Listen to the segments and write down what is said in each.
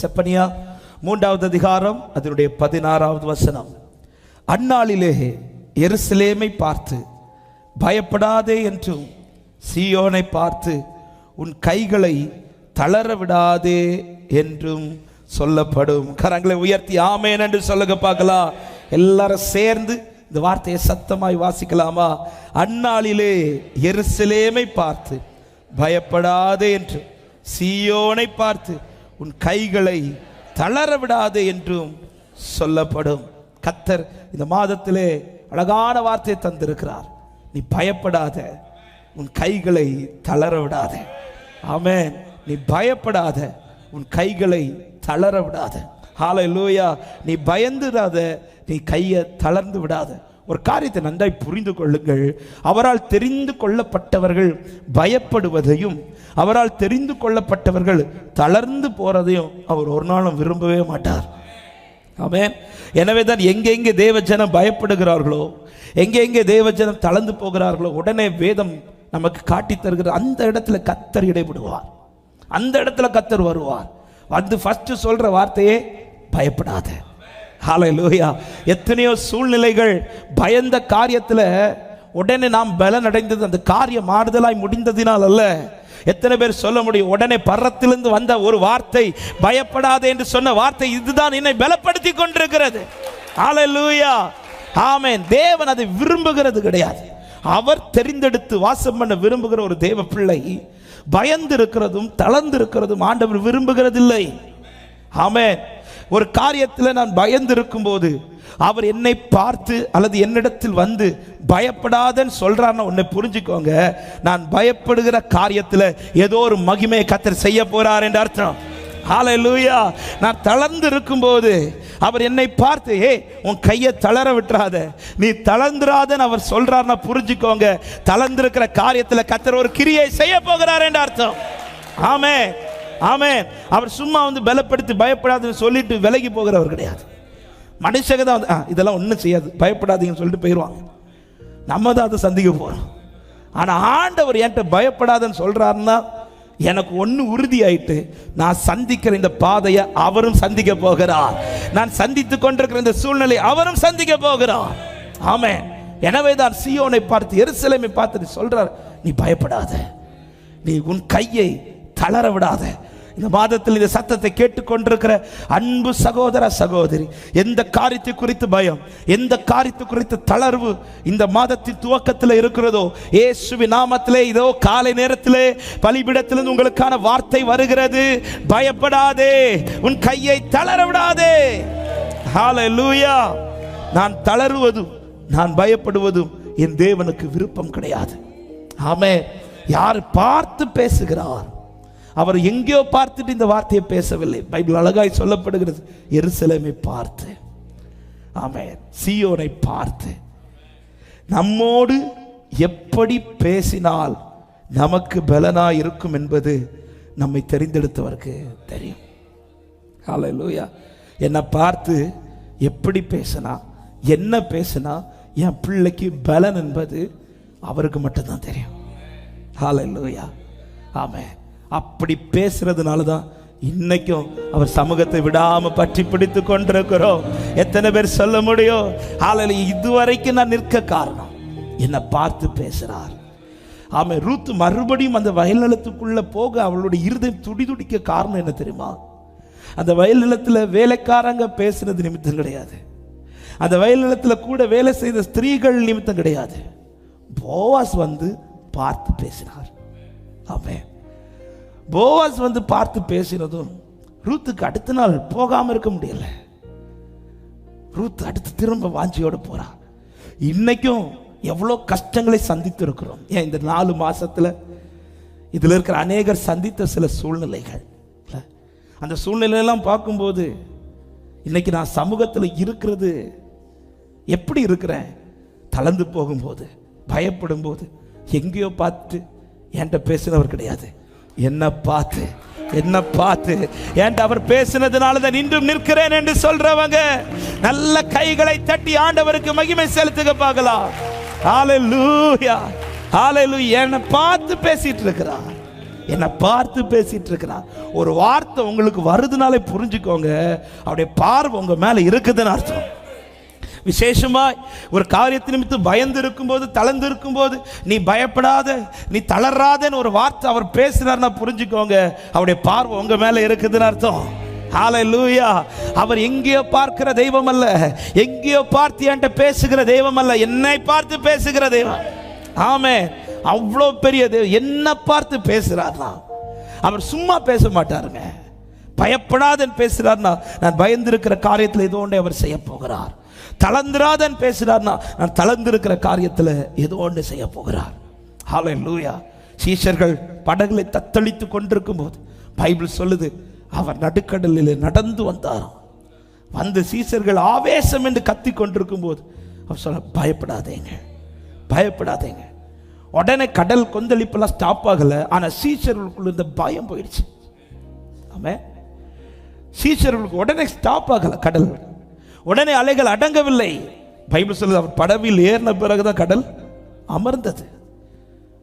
செப்பனியா மூன்றாவது அதிகாரம் அதனுடைய பதினாறாவது வசனம். அந்நாளிலே எருசலேமை பார்த்து பயப்படாதே என்றும் சியோனை பார்த்து உன் கைகளை தளர விடாதே என்றும் சொல்லப்படும். கரங்களை உயர்த்தி ஆமேன் என்று சொல்லுங்க பார்க்கலாம். எல்லாரும் சேர்ந்து இந்த வார்த்தையை சத்தமாய் வாசிக்கலாமா? அந்நாளிலே எருசலேமை பார்த்து பயப்படாதே என்று சியோனை பார்த்து உன் கைகளை தளர விடாது என்றும் சொல்லப்படும். கத்தர் இந்த மாதத்திலே அழகான வார்த்தையை தந்திருக்கிறார். நீ பயப்படாத. உன் கைகளை தளர விடாத. ஆமே நீ பயப்படாத. உன் கைகளை தளர விடாத. ஹாலை லூயா நீ பயந்துடாத. நீ கையை தளர்ந்து விடாத. ஒரு காரியத்தை நன்றாய் புரிந்து கொள்ளுங்கள். அவரால் தெரிந்து கொள்ளப்பட்டவர்கள் பயப்படுவதையும் அவரால் தெரிந்து கொள்ளப்பட்டவர்கள் தளர்ந்து போறதையும் அவர் ஒரு நாளும் விரும்பவே மாட்டார். ஆமென். எனவே தான் எங்கெங்கே தேவஜனம் பயப்படுகிறார்களோ எங்கெங்கே தேவஜனம் தளர்ந்து போகிறார்களோ உடனே வேதம் நமக்கு காட்டி தருகிற அந்த இடத்துல கத்தர் இடைபடுவார். அந்த இடத்துல கத்தர் வருவார். வந்து ஃபஸ்ட்டு சொல்கிற வார்த்தையே பயப்படாத. ஹalleluya. எத்தனையோ சூழ்நிலைகள் பயந்த காரியத்தில் உடனே நாம் பலன் அடைந்தது அந்த காரியம் மாறுதலாய் முடிந்ததினால் அல்ல. எத்தனை பேர் சொல்ல முடியும்? உடனே பரத்திலிருந்து வந்த ஒரு வார்த்தை பயப்படாதே என்று சொன்ன வார்த்தை இதுதான் என்னை பலப்படுத்தி கொண்டிருக்கிறது. ஹalleluya. ஆமென். தேவன் அதை விரும்புகிறது கிடையாது. அவர் தெரிந்தெடுத்து வாசம் பண்ண விரும்புகிற ஒரு தேவ பிள்ளை பயந்து இருக்கிறதும் தளர்ந்து இருக்கிறதும் ஆண்டவர் விரும்புகிறதில்லை. ஆமென். ஒரு காரியத்தில் நான் பயந்து இருக்கும்போது அவர் என்னை பார்த்து அல்லது என்னிடத்தில் வந்து பயப்படாதன்னு சொல்கிறான்னு உன்னை புரிஞ்சுக்கோங்க. நான் பயப்படுகிற காரியத்தில் ஏதோ ஒரு மகிமையை கத்தர் செய்ய போகிறார் என்று அர்த்தம். லூயா நான் தளர்ந்து இருக்கும்போது அவர் என்னை பார்த்து ஏ உன் கையை தளர விட்டுறாத. நீ தளர்ந்துராதன்னு அவர் சொல்கிறார்னா புரிஞ்சுக்கோங்க. தளர்ந்திருக்கிற காரியத்தில் கத்தர் ஒரு கிரியை செய்ய போகிறார் என்று அர்த்தம். ஆமே ஆமே அவர் சும்மா வந்து பலப்படுத்தி பயப்படாதுன்னு சொல்லிட்டு விலகி போகிறவர் கிடையாது. மனுஷங்க தான் வந்து இதெல்லாம் ஒன்றும் செய்யாது. பயப்படாதீங்கன்னு சொல்லிட்டு போயிடுவாங்க நம்ம தான் அதை சந்திக்க போகிறோம் ஆனால் ஆண்டவர் என்கிட்ட பயப்படாதன்னு சொல்கிறாருன்னா எனக்கு ஒன்று உறுதியாயிட்டு நான் சந்திக்கிற இந்த பாதையை அவரும் சந்திக்க போகிறார். நான் சந்தித்து கொண்டிருக்கிற இந்த சூழ்நிலை அவரும் சந்திக்க போகிறார். ஆமே எனவே தான் சியோனை பார்த்து எருசலேமை பார்த்து சொல்றார் நீ பயப்படாத. நீ உன் கையை தளர விடாத. இந்த மாதத்தில் இந்த சத்தத்தை கேட்டுக்கொண்டிருக்கிற அன்பு சகோதர சகோதரி எந்த காரியத்தை குறித்து பயம் எந்த காரியத்தை குறித்து தளர்வு இந்த மாதத்தின் துவக்கத்தில் இருக்கிறதோ ஏசுவி நாமத்திலே இதோ காலை நேரத்திலே பலிபிடத்திலிருந்து உங்களுக்கான வார்த்தை வருகிறது. பயப்படாதே உன் கையை தளர விடாதே. ஹalleluya நான் தளருவதும் நான் பயப்படுவதும் என் தேவனுக்கு விருப்பம் கிடையாது. ஆமே யார் பார்த்து பேசுகிறார் அவர் எங்கேயோ பார்த்துட்டு இந்த வார்த்தையை பேசவில்லை. பைபிள் அழகாய் சொல்லப்படுகிறது. எருசலேமை பார்த்து. ஆமே சியோனை பார்த்து. நம்மோடு எப்படி பேசினால் நமக்கு பலனா இருக்கும் என்பது நம்மை தெரிந்தெடுத்தவருக்கு தெரியும். ஹalleluya என்னை பார்த்து எப்படி பேசினா என்ன பேசினா என் பிள்ளைக்கு பலன் என்பது அவருக்கு மட்டும்தான் தெரியும். ஹலோ லூயா ஆமாம் அப்படி பேசுறதுனால தான் இன்னைக்கும் அவர் சமூகத்தை விடாம பற்றி பிடித்து கொண்டிருக்கிறோம். எத்தனை பேர் சொல்ல முடியும்? ஹalleluya இதுவரைக்கும் நான் நிற்க காரணம். என்னை பார்த்து பேசுறார். ஆமை ரூத் மறுபடியும் அந்த வயல் நிலத்துக்குள்ள போக அவளுடைய இருதயம் துடி துடிக்க காரணம் என்ன தெரியுமா? அந்த வயல் நிலத்தில் வேலைக்காரங்க பேசுனது நிமித்தம் கிடையாது. அந்த வயல் நிலத்தில் கூட வேலை செய்த ஸ்திரீகள் நிமித்தம் கிடையாது. போவாஸ் வந்து பார்த்து பேசினார். ஆமென் போவாஸ் வந்து பார்த்து பேசினதும் ரூத்துக்கு அடுத்த நாள் போகாமல் இருக்க முடியல. ரூத் அடுத்து திரும்ப வாஞ்சியோடு போறா. இன்னைக்கும் எவ்வளோ கஷ்டங்களை சந்தித்து இருக்கிறோம் ஏன் இந்த நாலு மாசத்துல இதில் இருக்கிற அநேகர் சந்தித்த சில சூழ்நிலைகள் அந்த சூழ்நிலையெல்லாம் பார்க்கும்போது இன்னைக்கு நான் சமூகத்தில் இருக்கிறது எப்படி இருக்கிறேன்? தளர்ந்து போகும்போது பயப்படும் போது எங்கேயோ பார்த்து என்கிட்ட பேசினவர் கிடையாது. என்ன பார்த்து என்ன பார்த்து. ஏன்டா அவர் பேசினதுனால தான் இன்றும் நிற்கிறேன் என்று சொல்றவங்க? நல்ல கைகளை தட்டி ஆண்டவருக்கு மகிமை செலுத்துக பார்க்கலாம். ஹalleluya ஹalleluya என்னை பார்த்து பேசிட்டு இருக்கிறார். என்னை பார்த்து பேசிட்டு இருக்கிறார். ஒரு வார்த்தை உங்களுக்கு வருதுனாலே புரிஞ்சுக்கோங்க. அவருடைய பார்வை உங்க மேல இருக்குதுன்னு அர்த்தம். விசேஷமாய் ஒரு காரியத்தை நிமித்து பயந்து இருக்கும்போது தளர்ந்து இருக்கும்போது நீ பயப்படாத நீ தளராதன்னு ஒரு வார்த்தை அவர் பேசுகிறார்னா புரிஞ்சுக்கோங்க. அவருடைய பார்வை உங்கள் மேலே இருக்குதுன்னு அர்த்தம். ஹalleluya அவர் எங்கேயோ பார்க்கிற தெய்வம் அல்ல. எங்கேயோ பார்த்து என்கிட்ட பேசுகிற தெய்வம் அல்ல. என்னை பார்த்து பேசுகிற தெய்வம். ஆமே அவ்வளோ பெரிய தெய்வம். என்ன பார்த்து பேசுறாருனா அவர் சும்மா பேச மாட்டாருங்க. பயப்படாதன் பேசுகிறார்னா நான் பயந்திருக்கிற காரியத்தில் ஏதோ ஒன்றை அவர் செய்ய போகிறார். தளர்ந்திராதன் பேசுகிறார்னா நான் தளர்ந்திருக்கிற காரியத்தில் ஏதோ ஒன்று செய்ய போகிறார். ஹாலே லூயா சீஷர்கள் படகுகளை தத்தளித்து கொண்டிருக்கும் போது பைபிள் சொல்லுது அவர் நடுக்கடலில் நடந்து வந்தாராம் வந்து சீசர்கள் ஆவேசம் என்று கத்தி கொண்டிருக்கும் போது அவர் சொல்ல பயப்படாதேங்க பயப்படாதேங்க. உடனே கடல் கொந்தளிப்பெல்லாம் ஸ்டாப் ஆகலை ஆனால் சீசர்களுக்குள்ள இருந்த பயம் போயிடுச்சு. ஆமாம் சீசர்களுக்கு உடனே ஸ்டாப் ஆகலை கடல். உடனே அலைகள் அடங்கவில்லை. பைபிள் சொல்லுது அவர் படவில் ஏறின பிறகுதான் கடல் அமர்ந்தது.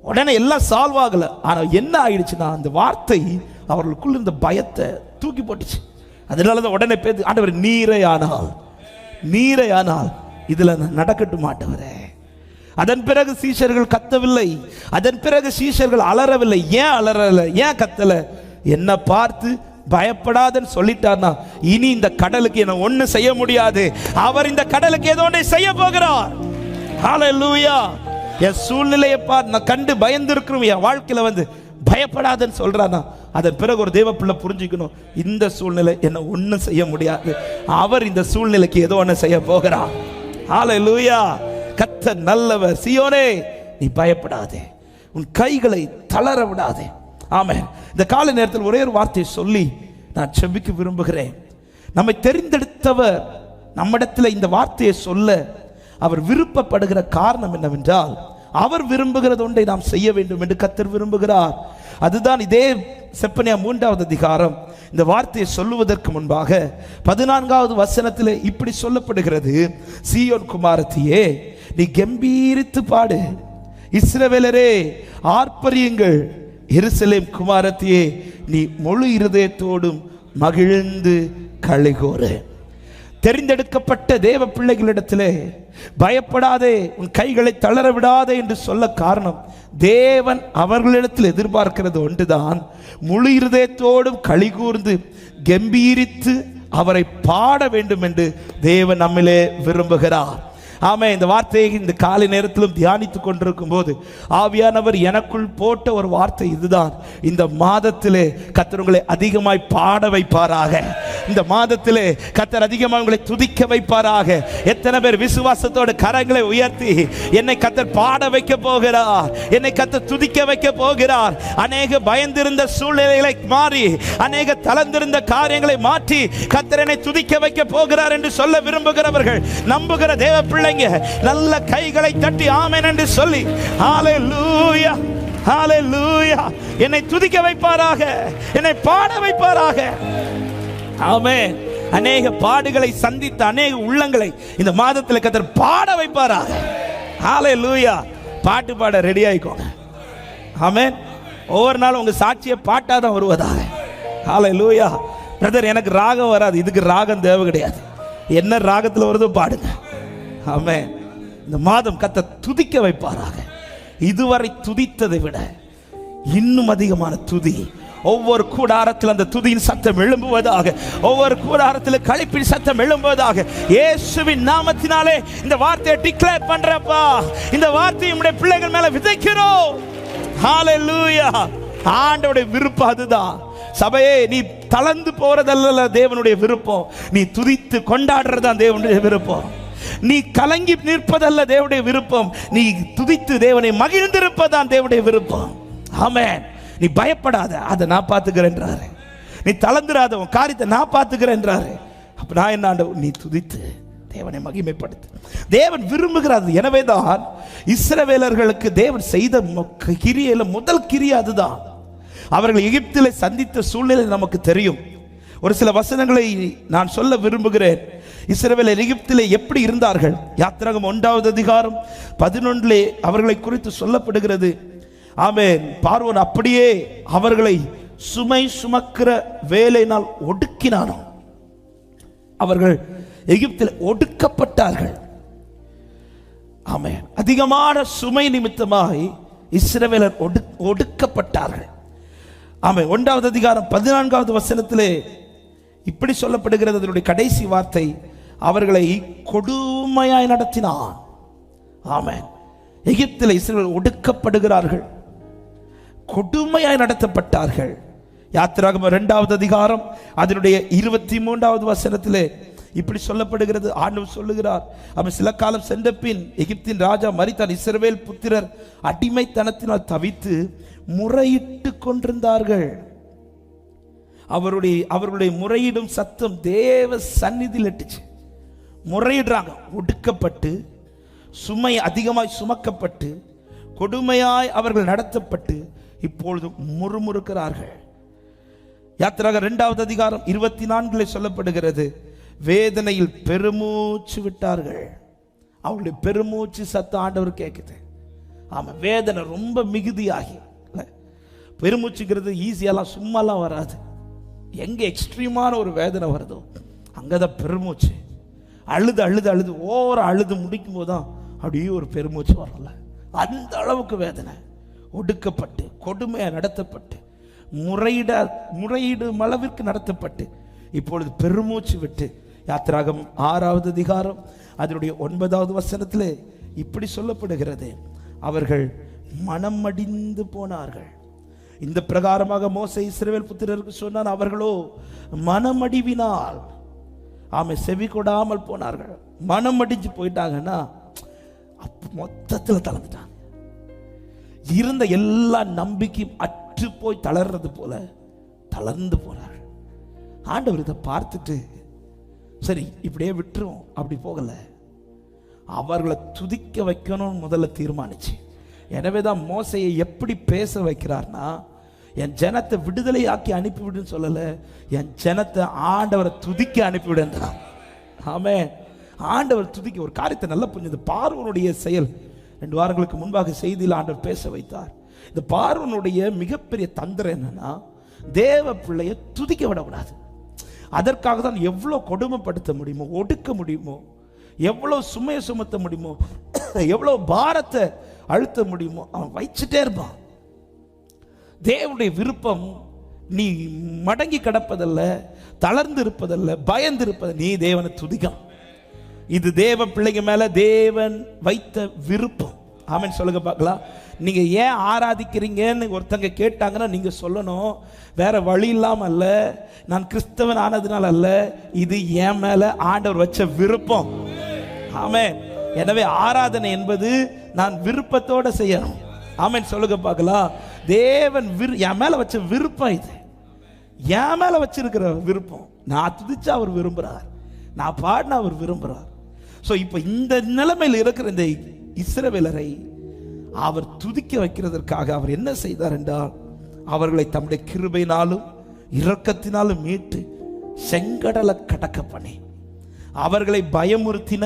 உடனே எல்லாம் சால்வ் ஆகல ஆனா என்ன ஆயிடுச்சுன்னா அந்த வார்த்தை அவர்களுக்குள்ள இருந்த பயத்தை தூக்கி போட்டுச்சு. அதனால தான் உடனே பேர் ஆண்டவர் நீரை ஆனால் நீரை ஆனால் இதுல நடக்கட்டும் மாட்டவரே அதன் பிறகு சீஷர்கள் கத்தவில்லை. அதன் பிறகு சீஷர்கள் அலறவில்லை. ஏன் அலறல? ஏன் கத்தல? என்ன பார்த்து பயப்படாதுன்னு சொல்லிட்டார்னா இனி இந்த கடலுக்கு என்ன ஒன்று செய்ய முடியாது. அவர் இந்த கடலுக்கு ஏதோ ஒன்று செய்ய போகிறார். ஹalleluya என் சூழ்நிலையை பார் நான் கண்டு பயந்து இருக்கிறோம் என் வாழ்க்கையில் வந்து பயப்படாதுன்னு சொல்றானா அதன் பிறகு ஒரு தெய்வ பிள்ளை புரிஞ்சுக்கணும் இந்த சூழ்நிலை என்ன ஒன்றும் செய்ய முடியாது. அவர் இந்த சூழ்நிலைக்கு ஏதோ ஒன்று செய்ய போகிறார். லூயா கத்த நல்லவர். சியோனே நீ பயப்படாதே. உன் கைகளை தளர விடாதே. ஆமாம் இந்த கால நேரத்தில் ஒரே ஒரு வார்த்தையை சொல்லி நான் செபிக்க விரும்புகிறேன். நம்மை தெரிந்தெடுத்தவர் நம்மிடத்தில் இந்த வார்த்தையை சொல்ல அவர் விருப்பப்படுகிற காரணம் என்னவென்றால் அவர் விரும்புகிறது ஒன்றை நாம் செய்ய வேண்டும் என்று கத்தர் விரும்புகிறார். அதுதான் இதே செப்பனியா மூன்றாவது அதிகாரம். இந்த வார்த்தையை சொல்லுவதற்கு முன்பாக பதினான்காவது வசனத்தில் இப்படி சொல்லப்படுகிறது. சியோன் குமாரத்தியே நீ கம்பீரித்து பாடு. இஸ்ரவேலரே ஆர்ப்பரியுங்கள். எருசலேம் குமாரத்தையே நீ முழு இருதயத்தோடும் மகிழ்ந்து கழிகோறு தெரிந்தெடுக்கப்பட்ட தேவ பிள்ளைகளிடத்திலே பயப்படாதே உன் கைகளை தளர விடாதே என்று சொல்ல காரணம் தேவன் அவர்களிடத்தில் எதிர்பார்க்கிறது ஒன்றுதான். முழு இருதயத்தோடும் களி கூர்ந்து கம்பீரித்து அவரை பாட வேண்டும் என்று தேவன் நம்மிலே விரும்புகிறார். ஆமாம் இந்த வார்த்தையை இந்த காலை நேரத்திலும் தியானித்துக் கொண்டிருக்கும் போது ஆவியானவர் எனக்குள் போட்ட ஒரு வார்த்தை இதுதான். இந்த மாதத்திலே கத்தர் உங்களை அதிகமாய் பாட வைப்பாராக. இந்த மாதத்திலே கத்தர் அதிகமாக உங்களை துதிக்க வைப்பாராக. எத்தனை பேர் விசுவாசத்தோட கரங்களை உயர்த்தி என்னை கத்தர் பாட வைக்க போகிறார் என்னை கத்தர் துதிக்க வைக்க போகிறார். அநேக பயந்திருந்த சூழ்நிலைகளை மாறி அநேக தளர்ந்திருந்த காரியங்களை மாற்றி கத்தர் என்னை துதிக்க வைக்க போகிறார் என்று சொல்ல விரும்புகிறவர்கள் நம்புகிற தேவ பிள்ளைங்க நல்ல கைகளை தட்டி ஆமேன் என்று சொல்லி என்னை துதிக்க வைப்பாராக என்னை பாட வைப்பாராக. ஆமென். அநேக பாடுகளை சந்தித்த அநேக உள்ளங்களை இந்த மாதத்தில் கத்தர் பாட வைப்பாராக. பாட்டு பாட ரெடி ஆயிக்கோங்க. ஆமே ஒவ்வொரு நாளும் உங்க சாட்சியை பாட்டா தான் வருவதாக. லூயா பிரதர் எனக்கு ராகம் வராது. இதுக்கு ராகம் தேவை கிடையாது. என்ன ராகத்தில் வருதோ பாடுங்க. ஆமே இந்த மாதம் கத்த துதிக்க வைப்பாராக. இதுவரை துதித்ததை விட இன்னும் அதிகமான துதி. ஒவ்வொரு கூடாரத்தில் அந்த துதியின் சத்தம் எழும்புவதாக ஒவ்வொரு கூடாரத்தில் கழிப்பின் சத்தம் எழும்புவதாக இயேசுவின் நாமத்தினாலே இந்த வார்த்தையை டிக்ளேர் பண்றப்பா. இந்த வார்த்தையை நம்முடைய பிள்ளைகள் மேல விதைக்கிறோம். ஹalleluya ஆண்டவருடைய விருப்பம் அதுதான். சபையே நீ தளர்ந்து போறதல்ல தேவனுடைய விருப்பம். நீ துதித்து கொண்டாடுறதுதான் தேவனுடைய விருப்பம். நீ கலங்கி நிற்பதல்ல தேவனுடைய விருப்பம். நீ துதித்து தேவனை மகிழ்ந்திருப்பதான் தேவனுடைய விருப்பம். ஆமே நீ பயப்படாத. அதை நான் பார்த்துக்கிறேன்றாரு நீ தளர்ந்துராத. உன் காரியத்தை நான் பார்த்துக்கிறேன்றாரு அப்ப நான் என்ன நீ துதித்து தேவனை மகிமைப்படுத்து. தேவன் விரும்புகிறது எனவே தான் இஸ்ரவேலர்களுக்கு தேவன் செய்த கிரியில முதல் கிரி அதுதான். அவர்கள் எகிப்தில் சந்தித்த சூழ்நிலை நமக்கு தெரியும். ஒரு சில வசனங்களை நான் சொல்ல விரும்புகிறேன். இஸ்ரவேலர் எகிப்திலே எப்படி இருந்தார்கள்? யாத்திரகம் ஒன்றாவது அதிகாரம் பதினொன்றிலே அவர்களை குறித்து சொல்லப்படுகிறது. ஆமென். பார்வோன் அப்படியே அவர்களை சுமை சுமக்கிற வேலையினால் ஒடுக்கினானோ? அவர்கள் எகிப்தில் ஒடுக்கப்பட்டார்கள். ஆமென். அதிகமான சுமை நிமித்தமாய் இஸ்ரவேலர் ஒடு ஒடுக்கப்பட்டார்கள். ஆமை ஒன்றாவது அதிகாரம் பதினான்காவது வசனத்திலே இப்படி சொல்லப்படுகிறது. அதனுடைய கடைசி வார்த்தை அவர்களை கொடுமையாய் நடத்தினான். ஆமேன். எகிப்தில் இஸ்ரேல் ஒடுக்கப்படுகிறார்கள். கொடுமையாய் நடத்தப்பட்டார்கள். யாத்திராகம இரண்டாவது அதிகாரம் அதனுடைய இருபத்தி மூன்றாவது வசனத்திலே இப்படி சொல்லப்படுகிறது. ஆண்டவர் சொல்லுகிறார் அவன் சில காலம் சென்ற பின் எகிப்தின் ராஜா மரித்தான் இஸ்ரவேல் புத்திரர் அடிமைத்தனத்தினால் தவித்து முறையிட்டு கொண்டிருந்தார்கள். அவருடைய அவர்களுடைய முறையிடும் சத்தம் தேவ சந்நிதியில் எட்டுச்சு. முறையிடுறாங்க. ஒடுக்கப்பட்டு சுமை அதிகமாய் சுமக்கப்பட்டு கொடுமையாய் அவர்கள் நடத்தப்பட்டு இப்பொழுது முறுமுறுக்கிறார்கள். யாத்திராக இரண்டாவது அதிகாரம் இருபத்தி நான்கில் சொல்லப்படுகிறது வேதனையில் பெருமூச்சு விட்டார்கள். அவளுடைய பெருமூச்சு சத்தம் ஆண்டவர் கேட்குது. ஆமாம் வேதனை ரொம்ப மிகுதியாகி. பெருமூச்சுங்கிறது ஈஸியாலாம் சும்மாலாம் வராது. எங்கே எக்ஸ்ட்ரீமான ஒரு வேதனை வருதோ அங்கதான் பெருமூச்சு. அழுது அழுது அழுது ஓவர அழுது முடிக்கும் போது தான் அப்படியே ஒரு பெருமூச்சு வரல அந்த அளவுக்கு வேதனை. ஒடுக்கப்பட்டு கொடுமையாக நடத்தப்பட்டு முறையிட முறையிடும் அளவிற்கு நடத்தப்பட்டு இப்பொழுது பெருமூச்சு விட்டு யாத்திராகம் ஆறாவது அதிகாரம் அதனுடைய ஒன்பதாவது வசனத்தில் இப்படி சொல்லப்படுகிறது. அவர்கள் மனம் போனார்கள். இந்த பிரகாரமாக மோச இஸ்ரேல் புத்திரருக்கு சொன்னான் அவர்களோ மனமடிவினால் ஆமை செவி கொடாமல் போனார்கள். மனம் அடிச்சு போயிட்டாங்கன்னா மொத்தத்தில் தளர்ந்துட்டாங்க. இருந்த எல்லா நம்பிக்கையும் அற்று போய் தளர்றது போல தளர்ந்து போனார்கள். ஆண்டவர் இதை பார்த்துட்டு சரி இப்படியே விட்டுரும் அப்படி போகல. அவர்களை துதிக்க வைக்கணும்னு முதல்ல தீர்மானிச்சு. எனவே தான் மோசையை எப்படி பேச வைக்கிறார்னா என் ஜனத்தை விடுதலையாக்கி அனுப்பிவிடுன்னு சொல்லலை. என் ஜனத்தை ஆண்டவரை துதிக்க அனுப்பிவிடுன்றான். ஆமே ஆண்டவர் துதிக்க ஒரு காரியத்தை நல்லா புரிஞ்சது பார்வனுடைய செயல். ரெண்டு வாரங்களுக்கு முன்பாக செய்தியில் ஆண்டவர் பேச வைத்தார். இந்த பார்வனுடைய மிகப்பெரிய தந்திரம் என்னன்னா தேவ பிள்ளையை துதிக்க விடக்கூடாது. அதற்காக தான் எவ்வளோ கொடுமைப்படுத்த முடியுமோ ஒடுக்க முடியுமோ எவ்வளோ சுமையை சுமத்த முடியுமோ எவ்வளோ பாரத்தை அழுத்த முடியுமோ அவன் வச்சுட்டே இருப்பான். தேவனுடைய விருப்பம் நீ மடங்கி கிடப்பதல்ல தளர்ந்து இருப்பதல்ல பயந்து இருப்பது நீ தேவனை துதிக்கும். இது தேவ பிள்ளைங்க மேல தேவன் வைத்த விருப்பம். ஆமன் சொல்லுங்க பார்க்கலாம். நீங்க ஏன் ஆராதிக்கிறீங்கன்னு ஒருத்தங்க கேட்டாங்கன்னா நீங்க சொல்லணும் வேற வழி இல்லாம அல்ல நான் கிறிஸ்தவன் ஆனதுனால அல்ல இது என் மேல ஆண்டவர் வச்ச விருப்பம். ஆமே எனவே ஆராதனை என்பது நான் விருப்பத்தோட செய்யணும். ஆமேன் சொல்லுங்க பார்க்கலாம். தேவன் விரு என் மேலே வச்ச விருப்பம் இது. என் மேலே வச்சிருக்கிற விருப்பம். நான் துதிச்சா அவர் விரும்புகிறார் நான் பாடினா அவர் விரும்புகிறார் ஸோ இப்போ இந்த நிலைமையில் இருக்கிற இந்த இஸ்ரவேலரை அவர் துதிக்க வைக்கிறதற்காக அவர் என்ன செய்தார் என்றால் அவர்களை தம்முடைய கிருபையினாலும் இரக்கத்தினாலும் மீட்டு செங்கடலை கடக்க பண்ணி அவர்களை பயமுறுத்தின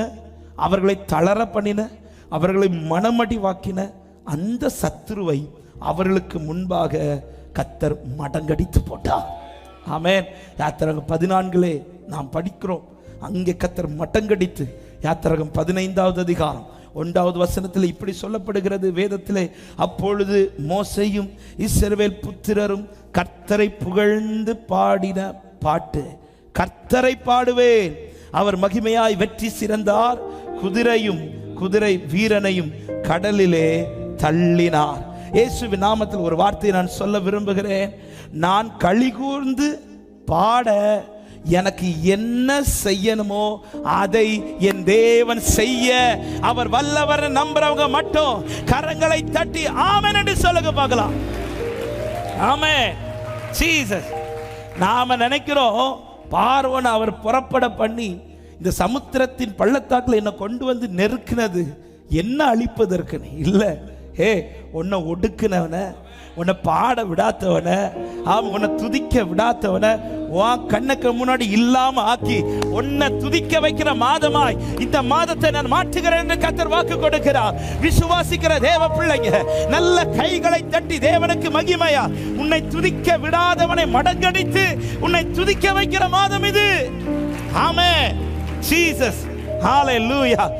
அவர்களை தளர பண்ணின அவர்களை மனமடி வாக்கின அந்த சத்துருவை அவர்களுக்கு முன்பாக கத்தர் மடங்கடித்து போட்டார். ஆமேன். யாத்திரகம் பதினான்கிலே நாம் படிக்கிறோம். அங்கே கத்தர் மட்டங்கடித்து யாத்திரகம் பதினைந்தாவது அதிகாரம் ஒன்றாவது வசனத்தில் இப்படி சொல்லப்படுகிறது. வேதத்திலே அப்பொழுது மோசையும் இஸ்ரவேல் புத்திரரும் கர்த்தரை புகழ்ந்து பாடின பாட்டு கர்த்தரை பாடுவேன் அவர் மகிமையாய் வெற்றி சிறந்தார் குதிரையும் குதிரை வீரனையும் கடலிலே தள்ளினார். இயேசுவின் நாமத்தில் ஒரு வார்த்தையை நான் சொல்ல விரும்புகிறேன். நான் களி கூர்ந்து பாட எனக்கு என்ன செய்யணுமோ அதை என் தேவன் செய்ய. அவர் வல்லவர் நம்புறவங்க மட்டும் கரங்களை தட்டி ஆமன் என்று சொல்லுங்க பார்க்கலாம். ஆமே ஜீசஸ் நாம நினைக்கிறோம் பார்வன் அவர் புறப்பட பண்ணி இந்த சமுத்திரத்தின் பள்ளத்தாக்கில் என்னை கொண்டு வந்து நெருக்கினது. என்ன அழிப்பதற்கு இல்லை. ஏ உன்னை ஒடுக்கினவனை உன்னை பாட விடாதவன ஆம் உன்னை துதிக்க விடாதவன உன் கண்ணுக்கு முன்னாடி இல்லாம ஆக்கி உன்னை துதிக்க வைக்கிற மாதமாய் இந்த மாதத்தை நான் மாற்றுகிறேன் என்று கத்தர் வாக்கு கொடுக்கிறார். விசுவாசிக்கிற தேவ பிள்ளைங்க நல்ல கைகளை தட்டி தேவனுக்கு மகிமையா உன்னை துதிக்க விடாதவனை மடங்கடித்து உன்னை துதிக்க வைக்கிற மாதம் இது. ஆமே ஜீசஸ். ஹalleluya.